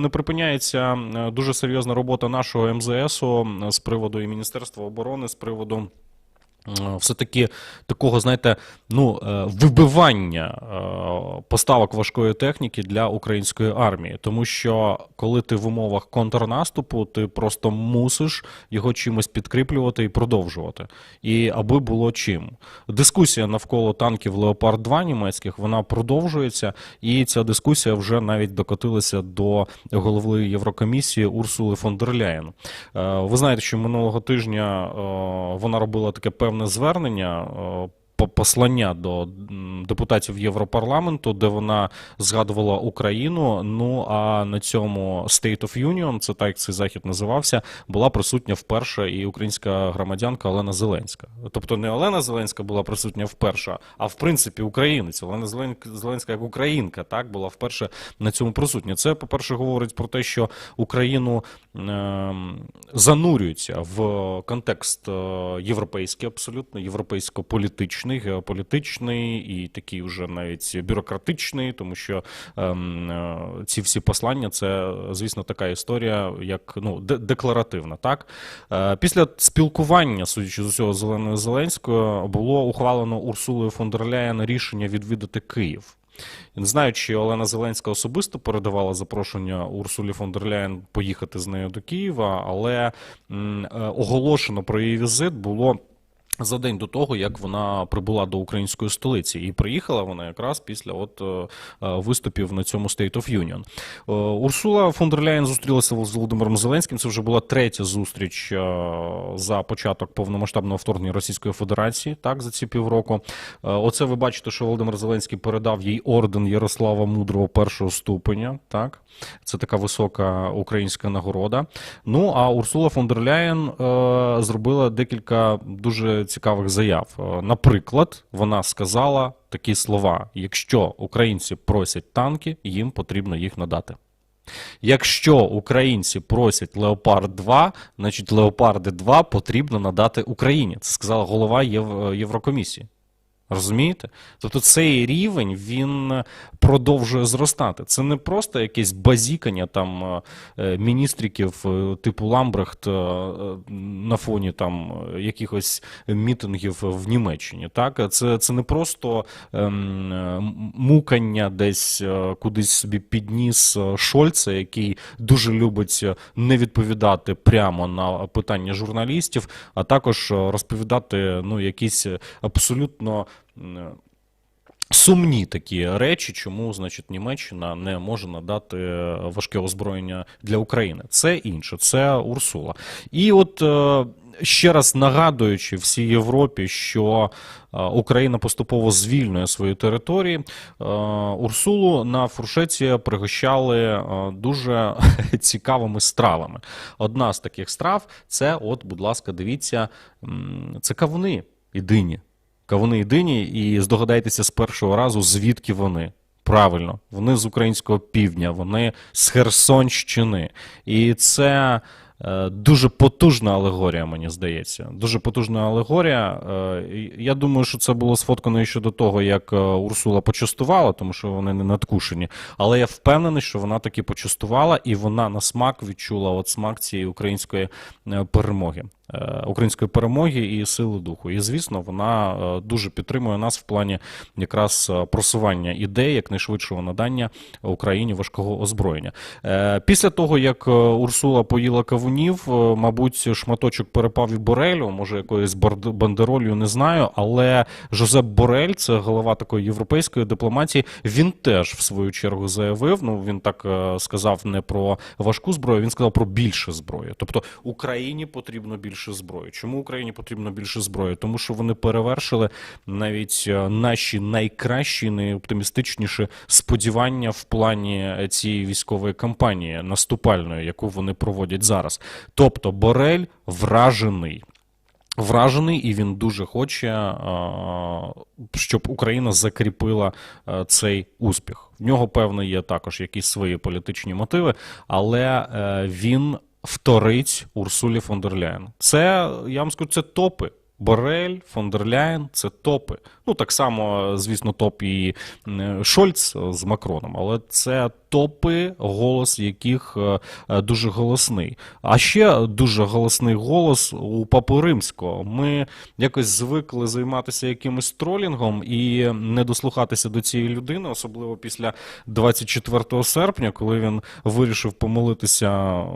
Не припиняється е, дуже серйозна робота нашого МЗСу е, з приводу і Міністерства оборони, з приводу. Е, Все-таки такого, знаєте, ну, е, вибивання е, поставок важкої техніки для української армії. Тому що коли ти в умовах контрнаступу, ти просто мусиш його чимось підкріплювати і продовжувати. І аби було чим. Дискусія навколо танків Леопард 2 німецьких вона продовжується, і ця дискусія вже навіть докотилася до голови Єврокомісії Урсули фон дер Ляєн. Ви знаєте, що минулого тижня вона робила таке певне звернення. е, по- Послання до депутатів Європарламенту, де вона згадувала Україну. Ну а на цьому State of Union, це так як цей захід називався, була присутня вперше і українська громадянка Олена Зеленська. Тобто не Олена Зеленська була присутня вперше, а в принципі українець. Олена Зелен- Зеленська як українка, так була вперше на цьому присутня. Це, по-перше, говорить про те, що Україну ем, занурюються в контекст е, європейський, абсолютно європейсько-політичний, геополітичний і такий вже навіть бюрократичний, тому що ем, е, ці всі послання це, звісно, така історія, як ну, де- декларативна. Так? Е, Після спілкування, судячи з усього Зеленою Зеленською, було ухвалено Урсулою фон дер Ляєн рішення відвідати Київ. Не знаю, чи Олена Зеленська особисто передавала запрошення Урсулі фон дер Ляєн поїхати з нею до Києва, але е, оголошено про її візит було. За день до того, як вона прибула до української столиці, і приїхала вона якраз після от е, е, виступів на цьому State of Union. Е, Урсула фон дер Ляєн зустрілася з Володимиром Зеленським. Це вже була третя зустріч за початок повномасштабного вторгнення Російської Федерації. Так за ці півроку. Оце ви бачите, що Володимир Зеленський передав їй орден Ярослава Мудрого першого ступеня. Так, це така висока українська нагорода. Ну а Урсула фон дер Ляєн зробила декілька дуже цікавих заяв. Е, Наприклад, вона сказала такі слова: якщо українці просять танки, їм потрібно їх надати. Якщо українці просять Леопард 2, значить Леопарди 2 потрібно надати Україні. Це сказала голова Єв- Єврокомісії. Розумієте? Тобто цей рівень він продовжує зростати. Це не просто якесь базікання там е, міністриків е, типу Ламбрехт е, е, на фоні там е, якихось мітингів в Німеччині. Так, це, це не просто ем, е, мукання десь е, кудись собі підніс е, Шольца, який дуже любить е, не відповідати прямо на питання журналістів, а також е, розповідати ну, якісь абсолютно. М, Сумні такі речі, чому значить Німеччина не може надати е, важке озброєння для України. Це інше, це Урсула. І от е, ще раз нагадуючи всій Європі, що е, Україна поступово звільнює свої території. е, Урсулу на фуршеті пригощали е, дуже цікавими стравами. Одна з таких страв це, от, будь ласка, дивіться, це кавуни і. Кавуни і дині, і здогадайтеся з першого разу, звідки вони. Правильно, вони з українського півдня, вони з Херсонщини. І це е, дуже потужна алегорія, мені здається. Дуже потужна алегорія. Е, я думаю, що це було сфоткано ще до того, як е, Урсула почастувала, тому що вони не надкушені. Але я впевнений, що вона таки почастувала, і вона на смак відчула от смак цієї української е, перемоги. Е, Української перемоги і сили духу. І звісно, вона е, дуже підтримує нас в плані якраз е, просування ідей якнайшвидшого надання Україні важкого озброєння. Після того, як Урсула поїла кавунів, мабуть, шматочок перепав і Борелю, може якоюсь бандеролью, не знаю. Але Жозеп Борель, це голова такої європейської дипломатії, він теж в свою чергу заявив. Ну він так сказав не про важку зброю, він сказав про більше зброї. Тобто Україні потрібно більше зброї. Чому Україні потрібно більше зброї? Тому що вони перевершили навіть е, наші найкращі, найоптимістичніші сподівання в плані е, цієї військової кампанії наступальної, яку вони проводять зараз. Тобто Борель вражений. Вражений, і він дуже хоче, е, щоб Україна закріпила цей успіх. В нього, певно, є також якісь свої політичні мотиви, але він вторить Урсулі фон дер Ляєн. Це, я вам скажу, це топи. Борель, фон дер Ляєн це топи. Ну, так само, звісно, топ і Шольц з Макроном, але це топи, голос яких е, е, дуже голосний. А ще дуже голосний голос у Папи Римського. Ми якось звикли займатися якимось тролінгом і не дослухатися до цієї людини, особливо після 24 серпня, коли він вирішив помолитися е,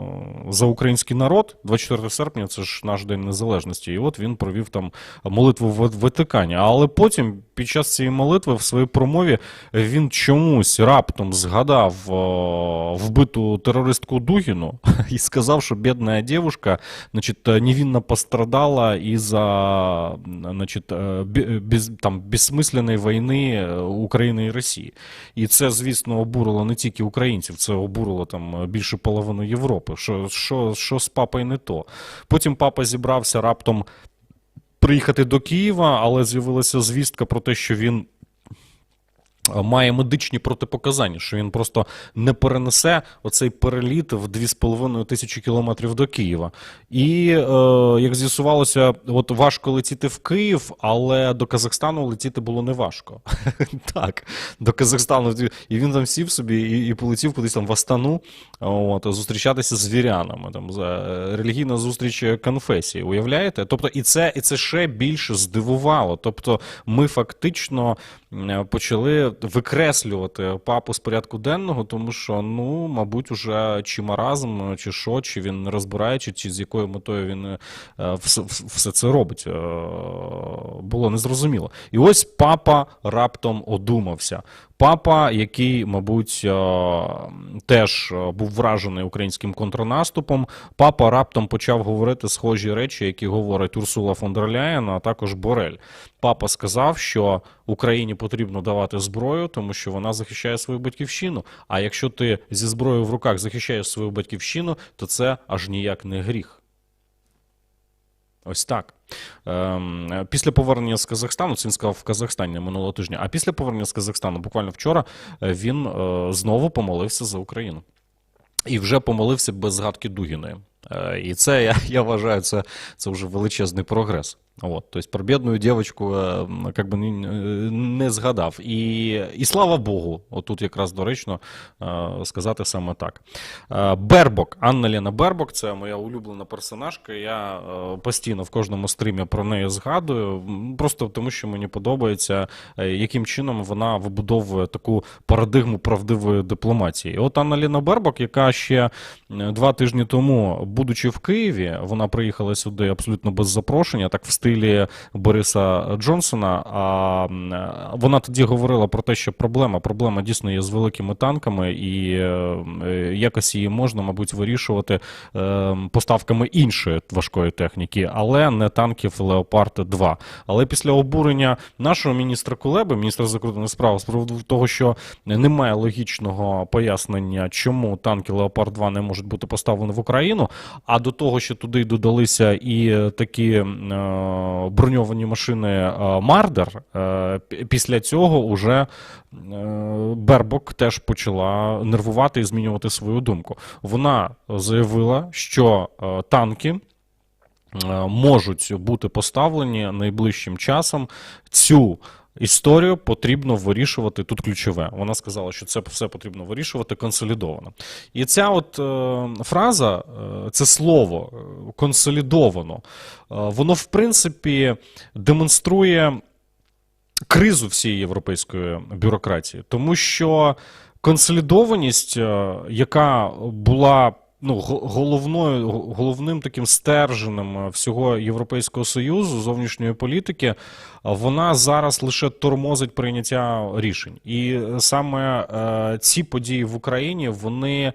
за український народ. 24 серпня це ж наш день незалежності. І от він провів там молитву в Ватикані. Але потім, під час цієї молитви, в своїй промові він чомусь раптом згадав е, вбиту терористку Дугіну і сказав, що бідна дівчинка, значить, невинно пострадала із-за значить, е, без, там, безсмисленної війни України і Росії. І це, звісно, обурило не тільки українців, це обурило там більше половини Європи. Що, що, що з папою не то. Потім папа зібрався раптом приїхати до Києва, але з'явилася звістка про те, що він. Е, Має медичні протипоказання, що він просто не перенесе оцей переліт в 2,5 тисячі кілометрів до Києва. І е, як з'ясувалося, от важко летіти в Київ, але до Казахстану летіти було не важко. Так, до Казахстану. І він там сів собі і, і полетів кудись там в Астану, от, зустрічатися з вірянами. Там за е, релігійна зустріч конфесії. Уявляєте? Тобто, і це, і це ще більше здивувало. Тобто, ми фактично почали викреслювати папу з порядку денного, тому що, ну, мабуть, уже чи маразм, чи що, чи він не розбирає, чи, з якою метою він е, все, все це робить. Е, Було незрозуміло. І ось папа раптом одумався. Папа, який, мабуть, е, теж був вражений українським контрнаступом, папа раптом почав говорити схожі речі, які говорить Урсула фон дер Ляєн, а також Борель. Папа сказав, що Україні потрібно давати зброю, тому що вона захищає свою батьківщину. А якщо ти зі зброєю в руках захищаєш свою батьківщину, то це аж ніяк не гріх. Ось так. Ем, після повернення з Казахстану, це він сказав в Казахстані минулого тижня, а після повернення з Казахстану, буквально вчора, е, він е, знову помолився за Україну. І вже помолився без згадки Дугіної. Е, І це, я, я вважаю, це, це вже величезний прогрес. От, тобто про бідну дівчинку е, как би, не, не згадав. І, і слава Богу, отут якраз доречно е, сказати саме так. Е, Бербок, Анна Лена Бербок, це моя улюблена персонажка. Я е, постійно в кожному стрімі про неї згадую. Просто тому, що мені подобається, яким чином вона вибудовує таку парадигму правдивої дипломатії. От Анна Лена Бербок, яка ще два тижні тому, будучи в Києві, вона приїхала сюди абсолютно без запрошення, так в стилі Бориса Джонсона. А вона тоді говорила про те, що проблема, проблема дійсно є з великими танками, і е, якось її можна, мабуть, вирішувати е, поставками іншої важкої техніки, але не танків Леопард 2. Але після обурення нашого міністра Кулеби, міністра закордонних справ, з приводу того, що немає логічного пояснення, чому танки Леопард 2 не можуть бути поставлені в Україну, а до того, що туди додалися і такі е, броньовані машини е, Мардер, е, після цього уже е, Бербок теж почала нервувати і змінювати свою думку. Вона заявила, що танки можуть бути поставлені найближчим часом. Цю історію потрібно вирішувати тут ключове. Вона сказала, що це все потрібно вирішувати консолідовано. І ця от е, фраза, е, це слово е, консолідовано, е, воно в принципі демонструє кризу всієї європейської бюрократії, тому що консолідованість, е, яка була ну, головною, головним таким стерженем е, всього Європейського Союзу, зовнішньої політики, е, вона зараз лише тормозить прийняття рішень. І е, саме ці події в Україні, вони.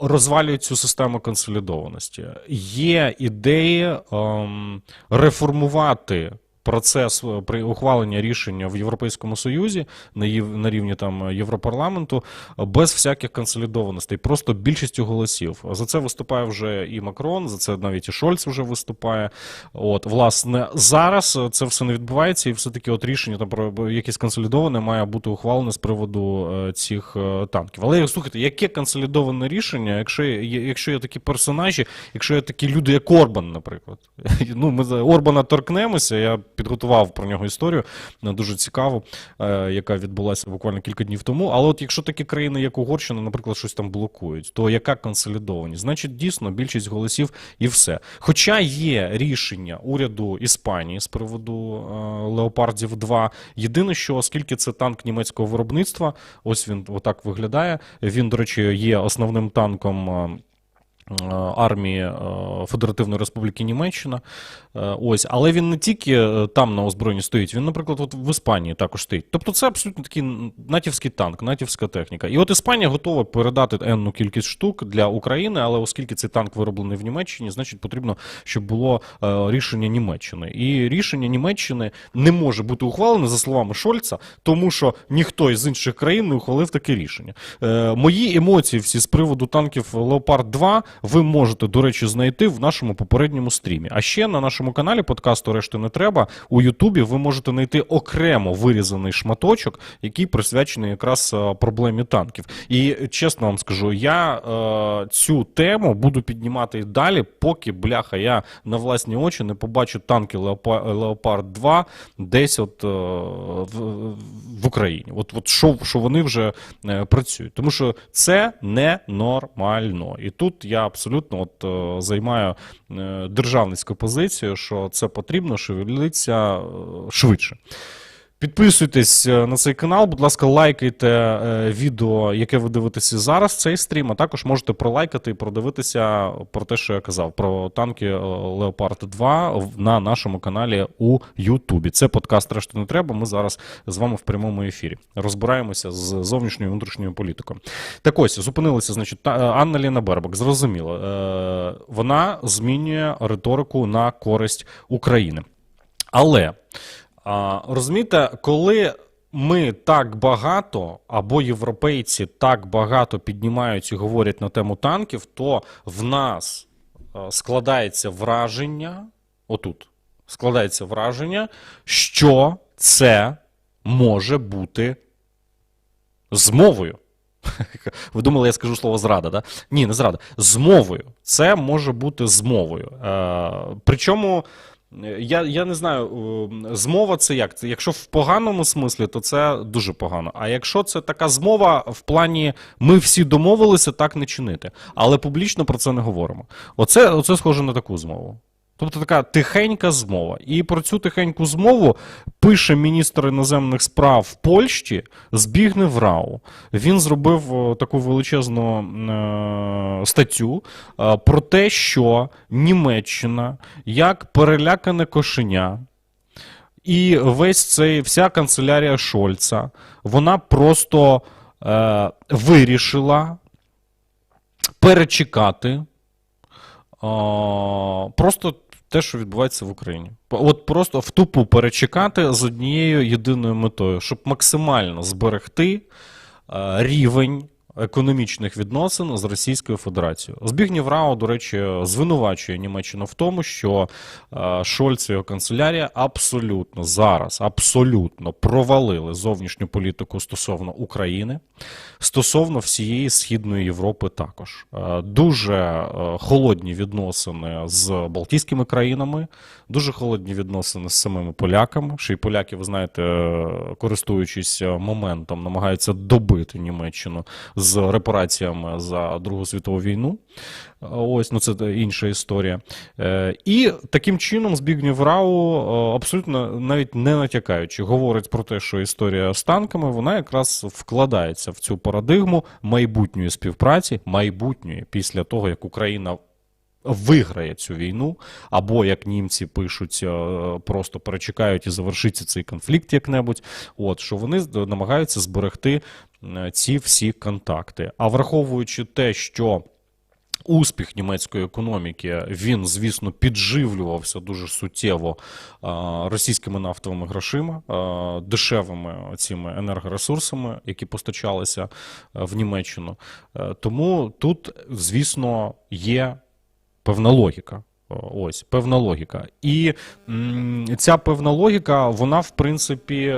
Розвалюють цю систему консолідованості. Є ідеї ем, реформувати процес е, при ухваленні рішення в Європейському Союзі на, на рівні там Європарламенту е, без всяких консолідованостей, просто більшістю голосів. За це виступає вже і Макрон, за це навіть і Шольц вже виступає. От, власне, зараз е, це все не відбувається, і все-таки от рішення там про якесь консолідоване має бути ухвалене з приводу цих танків. Але слухайте, яке консолідоване рішення, якщо є, якщо є такі персонажі, якщо є такі люди, як Орбан, наприклад. Ну, ми Орбана торкнемося. Я підготував про нього історію е, дуже цікаву, е, яка відбулася буквально кілька днів тому. Але от якщо такі країни, як Угорщина, наприклад, щось там блокують, то яка консолідованість? Значить, дійсно більшість голосів і все. Хоча є рішення уряду Іспанії з приводу е, Леопардів 2. Єдине, що оскільки це танк німецького виробництва, ось він отак виглядає. Він, до речі, є основним танком. Е, Армії е, Федеративної Республіки Німеччина, Е, ось, але він не тільки там на озброєнні стоїть, він, наприклад, от в Іспанії також стоїть. Тобто, це абсолютно такий натівський танк, натівська техніка. І от Іспанія готова передати енну кількість штук для України, але оскільки цей танк вироблений в Німеччині, значить потрібно, щоб було рішення Німеччини. І рішення Німеччини не може бути ухвалене за словами Шольца, тому що ніхто із інших країн не ухвалив таке рішення. Мої емоції всі з приводу танків Леопард 2 ви можете, до речі, знайти в нашому попередньому стрімі. А ще на нашому каналі подкасту Решти не треба у Ютубі ви можете знайти окремо вирізаний шматочок, який присвячений якраз е, проблемі танків. І чесно вам скажу, я е, цю тему буду піднімати далі, поки бляха я на власні очі не побачу танки Леопа- Леопард 2 десь от е, в, в Україні. От, от що, що вони вже е, працюють. Тому що це ненормально. І тут я абсолютно от е, займаю е, державницьку позицію, що це потрібно шевелитися е, швидше. Підписуйтесь е, на цей канал, будь ласка, лайкайте е, відео, яке ви дивитеся зараз, цей стрім, а також можете пролайкати і продивитися про те, що я казав, про танки е, Leopard 2 на нашому каналі у Ютубі. Це подкаст «Решту не треба. Ми зараз з вами в прямому ефірі розбираємося з зовнішньою і внутрішньою політикою. Так ось, зупинилися, значить, Анна Ліна Бербак, зрозуміло, вона змінює риторику на користь України. Але а, розумієте, коли ми так багато, або європейці так багато піднімають і говорять на тему танків, то в нас е, складається враження, отут складається враження, що це може бути змовою. Ви думали, я скажу слово зрада, да? Ні, не зрада. Змовою. Це може бути змовою. Е, причому. Я, я не знаю, змова це як? Якщо в поганому смислі, то це дуже погано. А якщо це така змова в плані ми всі домовилися так не чинити, але публічно про це не говоримо. Оце, оце схоже на таку змову. Тобто така тихенька змова. І про цю тихеньку змову пише міністр іноземних справ Польщі Збігнев Рау. Він зробив таку величезну е, статтю е, про те, що Німеччина як перелякане кошеня. І весь цей вся канцелярія Шольца, вона просто е, вирішила перечекати е, просто те, що відбувається в Україні. От просто в тупу перечекати з однією єдиною метою, щоб максимально зберегти е, рівень економічних відносин з Російською Федерацією. Збігнів Рау, до речі, звинувачує Німеччину в тому, що е, Шольц і його канцелярія абсолютно зараз, абсолютно провалили зовнішню політику стосовно України, стосовно всієї Східної Європи також. Е, Дуже е, холодні відносини з Балтійськими країнами, дуже холодні відносини з самими поляками. Ще й поляки, ви знаєте, користуючись моментом, намагаються добити Німеччину з репараціями за Другу світову війну. Е, Ось, ну це інша історія. Е, І таким чином Збігнів Рау е, абсолютно навіть не натякаючи, говорить про те, що історія з танками вона якраз вкладається в цю парадигму майбутньої співпраці, майбутньої після того, як Україна виграє цю війну, або як німці пишуть, е, просто перечекають і завершиться цей конфлікт як-небудь. От що вони намагаються зберегти е, ці всі контакти. А враховуючи те, що успіх німецької економіки він, звісно, підживлювався дуже суттєво російськими нафтовими грошима, дешевими цими енергоресурсами, які постачалися в Німеччину. Е, Тому тут, звісно, є певна логіка. Ось певна логіка. І ця певна логіка, вона, в принципі,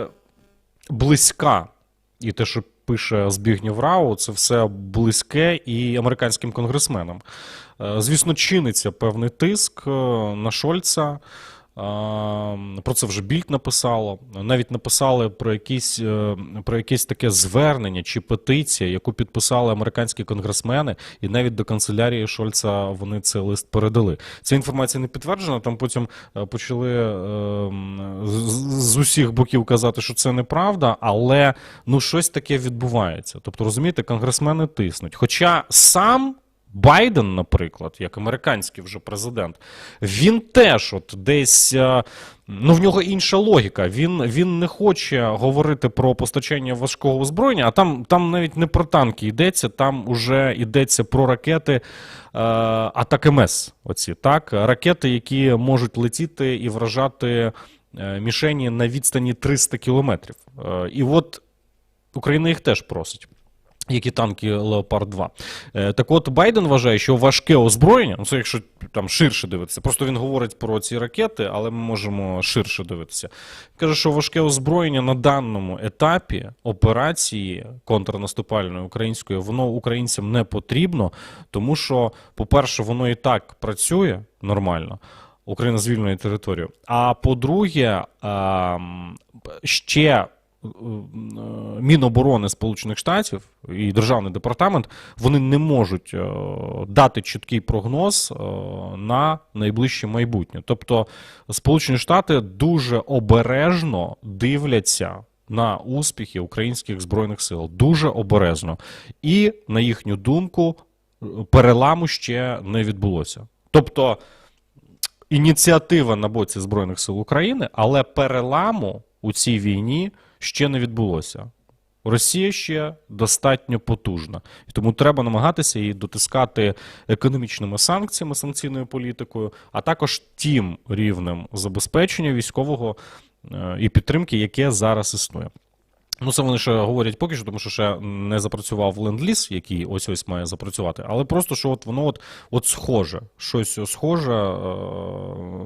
близька. І те, що пише Збігнів Рау, це все близьке і американським конгресменам. Е, Звісно, чиниться певний тиск е, на Шольца. Про це вже Більд написало. Навіть написали про якісь, е, про якесь таке звернення чи петиція, яку підписали американські конгресмени, і навіть до канцелярії Шольца вони цей лист передали. Ця інформація не підтверджена. Там потім е, почали е, з усіх боків казати, що це неправда, але ну щось таке відбувається. Тобто, розумієте, конгресмени тиснуть. Хоча сам. Байден, наприклад, як американський вже президент, він теж от десь. е, Ну, в нього інша логіка. Він, він не хоче говорити про постачання важкого озброєння, а там, там навіть не про танки йдеться, там уже йдеться про ракети е, Атак-МС. Оці, так? Ракети, які можуть летіти і вражати е, мішені на відстані 300 кілометрів. Е, і от Україна їх теж просить. Як і танки Леопард 2. Е, так от Байден вважає, що важке озброєння, ну це якщо там ширше дивитися, просто він говорить про ці ракети, але ми можемо ширше дивитися. Каже, що важке озброєння на даному етапі операції контрнаступальної української, воно українцям не потрібно, тому що, по-перше, воно і так працює нормально. Україна звільнює територію. А по-друге, ем, ще Міноборони Сполучених Штатів і Державний департамент вони не можуть е, дати чіткий прогноз е, на найближче майбутнє. Тобто Сполучені Штати дуже обережно дивляться на успіхи українських збройних сил, дуже обережно. І на їхню думку, е, переламу ще не відбулося. Тобто ініціатива на боці Збройних сил України, але переламу у цій війні ще не відбулося. Росія ще достатньо потужна, і тому треба намагатися її дотискати економічними санкціями, санкційною політикою, а також тим рівнем забезпечення військового е, і підтримки, яке зараз існує. Ну, це вони ще говорять поки що, тому що ще не запрацював ленд-ліз, який ось ось має запрацювати, але просто що от воно от, от схоже, щось схоже е,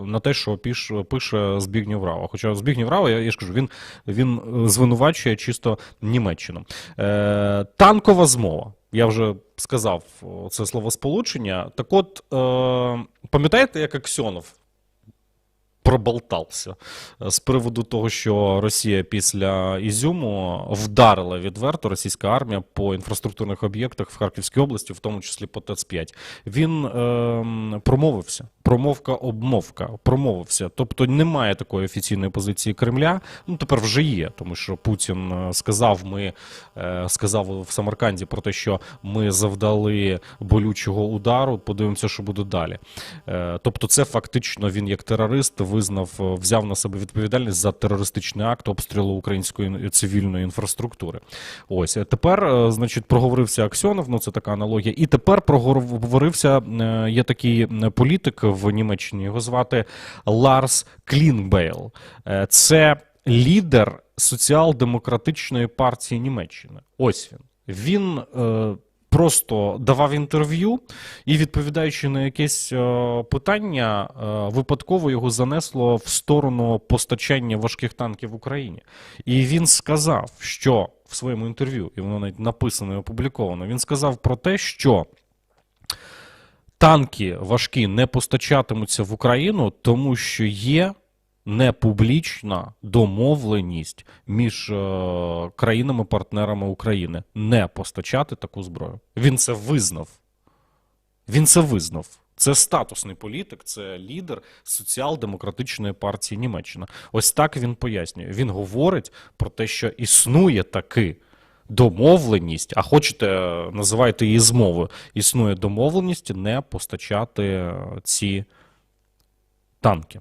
на те, що піш, пише Збігнєв Рава. Хоча Збігнєв Рава, я, я ж кажу, він, він е, звинувачує чисто Німеччину. Е, танкова змова. Я вже сказав о, це словосполучення. Так от, е, пам'ятаєте, як Аксьонов проболтався з приводу того, що Росія після Ізюму вдарила відверто російська армія по інфраструктурних об'єктах в Харківській області, в тому числі по ТЕЦ-5. Він е, промовився. Промовка, обмовка, промовився. Тобто немає такої офіційної позиції Кремля. Ну тепер вже є, тому що Путін е, сказав, ми е, сказав в Самарканді про те, що ми завдали болючого удару. Подивимося, що буде далі. Е, тобто, це фактично він як терорист визнав, е, взяв на себе відповідальність за терористичний акт обстрілу української цивільної інфраструктури. Ось е, тепер, е, значить, проговорився Аксьонов, ну це така аналогія. І тепер проговорився є такий політик в Німеччині. Його звати Ларс Клінбейл. Це лідер соціал-демократичної партії Німеччини. Ось він. Він. Просто давав інтерв'ю і, відповідаючи на якесь е, питання, е, випадково його занесло в сторону постачання важких танків в Україні. І він сказав, що в своєму інтерв'ю, і воно навіть написано і опубліковано, він сказав про те, що танки важкі не постачатимуться в Україну, тому що є непублічна домовленість між е, країнами-партнерами України не постачати таку зброю. Він це визнав. Він це визнав. Це статусний політик, це лідер соціал-демократичної партії Німеччина. Ось так він пояснює. Він говорить про те, що існує таки домовленість, а хочете, е, називайте її змовою. Існує домовленість не постачати е, ці танки.